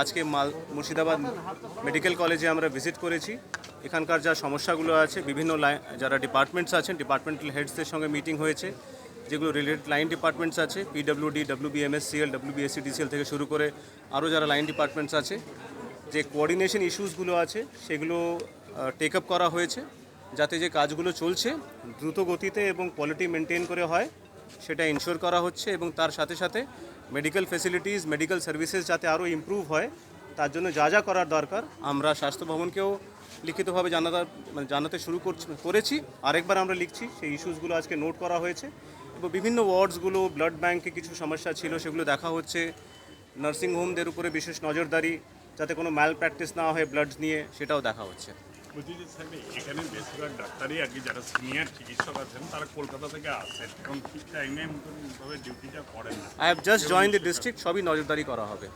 আজকে মাল মুর্শিদাবাদ মেডিকেল কলেজে আমরা ভিজিট করেছি। এখানকার যা সমস্যাগুলো আছে, বিভিন্ন যারা ডিপার্টমেন্টস আছেন, ডিপার্টমেন্টাল হেডসদের সঙ্গে মিটিং হয়েছে, যেগুলো রিলেটেড লাইন ডিপার্টমেন্টস আছে পিডব্লিউডি ডাব্লিউবিএমএসসিএল ডাব্লিউবিএসসি ডিসিএল থেকে শুরু করে আরও যারা লাইন ডিপার্টমেন্টস আছে। যে কোঅর্ডিনেশন ইস্যুসগুলো আছে, সেগুলো টেক আপ করা হয়েছে, যাতে যে কাজগুলো চলছে, দ্রুত গতিতে এবং কোয়ালিটি মেনটেন করে হয়। সেটা ইনশোর করা হচ্ছে এবং তার সাথে সাথে মেডিকেল ফেসিলিটিস মেডিকেল সার্ভিসেস যাতে আরও ইমপ্রুভ হয়, তার জন্য যা যা করার দরকার, আমরা স্বাস্থ্য ভবনকেও লিখিতভাবে জানাতে মানে জানাতে শুরু করছি, করেছি। আরেকবার আমরা লিখছি, সেই ইস্যুসগুলো আজকে নোট করা হয়েছে। এবং বিভিন্ন ওয়ার্ডসগুলো ব্লাড ব্যাঙ্কে কিছু সমস্যা ছিল, সেগুলো দেখা হচ্ছে। নার্সিংহোমদের উপরে বিশেষ নজরদারি, যাতে কোনো ম্যাল প্র্যাকটিস না হয় ব্লাড নিয়ে, সেটাও দেখা হচ্ছে। বলছি যে স্যার এখানে বেশিরভাগ ডাক্তারই আর কি যারা সিনিয়র চিকিৎসক আছেন, তারা কলকাতা থেকে আসেন। এখন ঠিক টাইমে মতনভাবে ডিউটিটা করেন না। I have just join the district সবই নজরদারি করা হবে।